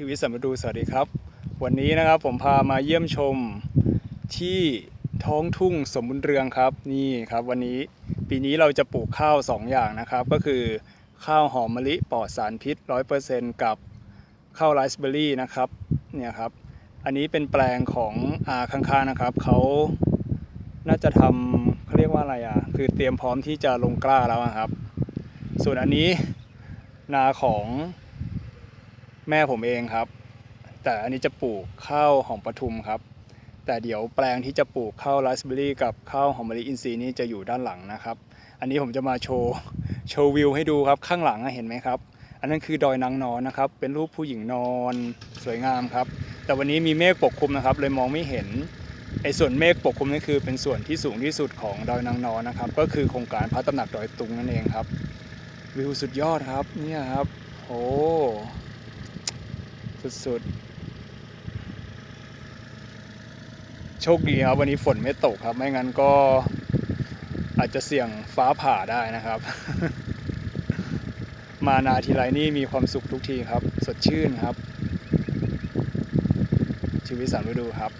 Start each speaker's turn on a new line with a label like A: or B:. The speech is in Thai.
A: ชีวิตสัมฤดูสวัสดีครับ วันนี้นะครับผมพามาเยี่ยมชมที่ท้องทุ่งสมบุญเรืองครับนี่ครับ วันนี้ปีนี้เราจะปลูกข้าว 2 อย่างนะครับ ก็คือข้าวหอมมะลิปลอดสารพิษ 100%กับข้าวไรซ์เบอร์รี่นะครับเนี่ยครับ อันนี้เป็นแปลงของอาข้างๆนะครับเขาน่าจะทำเขาเรียกว่าอะไรอะคือเตรียมพร้อมที่จะลงกล้าแล้วครับ ส่วนอันนี้นาของ แม่ผมเองครับ แต่อันนี้จะปลูกข้าวหอมปทุมครับ แต่เดี๋ยวแปลงที่จะปลูกข้าวราสเบอรี่กับข้าวหอมมะลิอินทรีย์นี่จะอยู่ด้านหลังนะครับ อันนี้ผมจะมาโชว์โชว์วิวให้ดูครับข้างหลังเห็นไหมครับ อันนั้นคือดอยนางนอนนะครับ เป็นรูปผู้หญิงนอนสวยงามครับ แต่วันนี้มีเมฆปกคลุมนะครับ เลยมองไม่เห็นไอ้ส่วนเมฆปกคลุมนี่คือเป็นส่วนที่สูงที่สุดของดอยนางนอนนะครับ ก็คือโครงการพระตำหนักดอยตุงนั่นเองครับ วิวสุดยอดครับเนี่ยครับโอ้ สุดๆ โชคดีครับวันนี้ฝนไม่ตกครับ ไม่งั้นก็อาจจะเสี่ยงฟ้าผ่าได้นะครับ มานาทีไรนี่มีความสุขทุกทีครับ สดชื่นครับ ชีวิตสามฤดูครับ